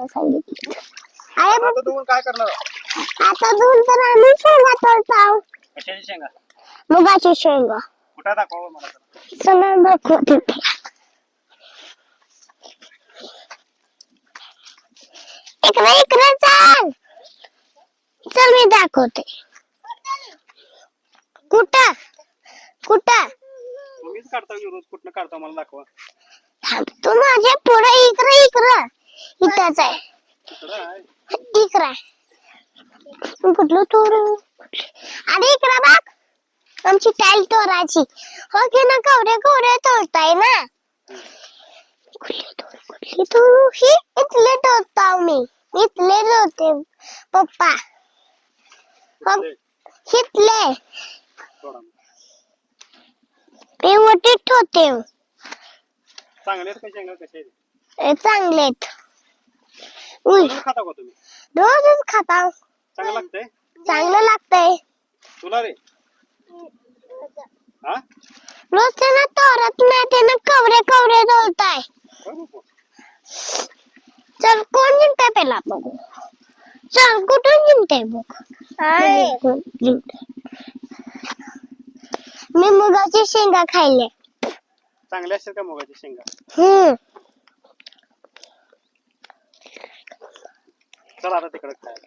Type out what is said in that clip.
मला सांगितलं आता तुम्ही काय करणार? आता दोन तर आम्ही शेंगा कशाची शेंगा? मुगाची शेंगा. कुठं दाखवा मला जरा. चला दाखवते ते. इकडे इकडे चाल. चल मी दाखवते. कुठं? कुठं? तुम्हीच काढता की रोज कुठनं काढता मला दाखवा. थांब तू माझ्या पुढे इकडे इकडे. इथंच आहे? इकडे कुठलं तोर? अरे इकडे बघ. आमची टाईल तोराची. हो की ना कवरे कवरे तोडताय ना? कुठली तोर कुठली तोरू? ही इथले तोडताव मी. इथले होते पप्पा. हो ते मोठी ठेवते. चांगले आहेत. उई खाता का तुम्ही? रोजच खाता. चांगलं लागतंय? चांगलं लागतंय. तुला रे. हा? रोज त्यांना तोरत नाही त्यांना कवरे कवरे बाबा. चल कोण जिंकते पहिला बघू. चल कुठून जिंकते बघ. मी मुगाची शेंगा खायले. चांगले असतात का मुगाची शेंगा? हम्म. चला आता तिकडे खायला